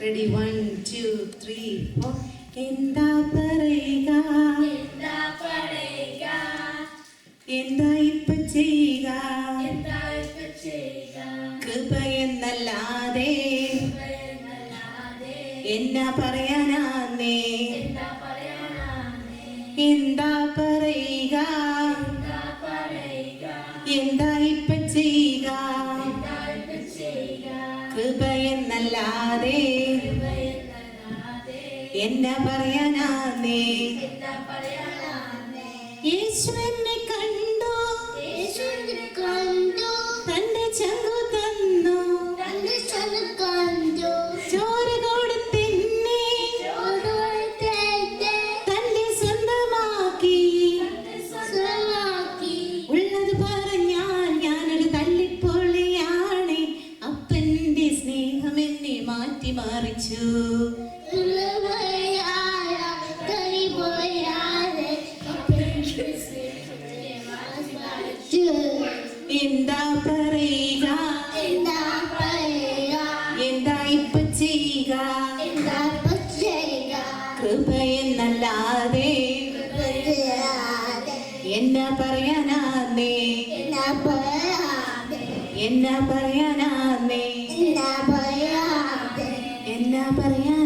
Ready one two three four എന്താ പറയുക? എന്താ പറയുക? എന്താ ഇപ്പൊ ചെയ്യുക? എന്താ ഇപ്പൊ ചെയ്യുക? കൃപ എന്നല്ലാതെ എന്നാ പറയാനാന്നേ? എന്താ പറയുക? എന്താ പറയുക? എന്താ ഇപ്പൊ ചെയ്യുക? എന്താ ഇപ്പൊ ചെയ്യുക? കൃപ എന്നല്ലാതെ എന്നാ പറയാനാന്നേ? എന്താ പറയാനാണ് യേശു എന്നെ മറിച്ചു. എന്താ പറയുക? എന്താ ഇപ്പൊ ചെയ്യുക? കൃപ എന്നല്ലാതെ എന്നാ പറയാനാന്നേ? എന്നാ പറയാനാ പറയാ.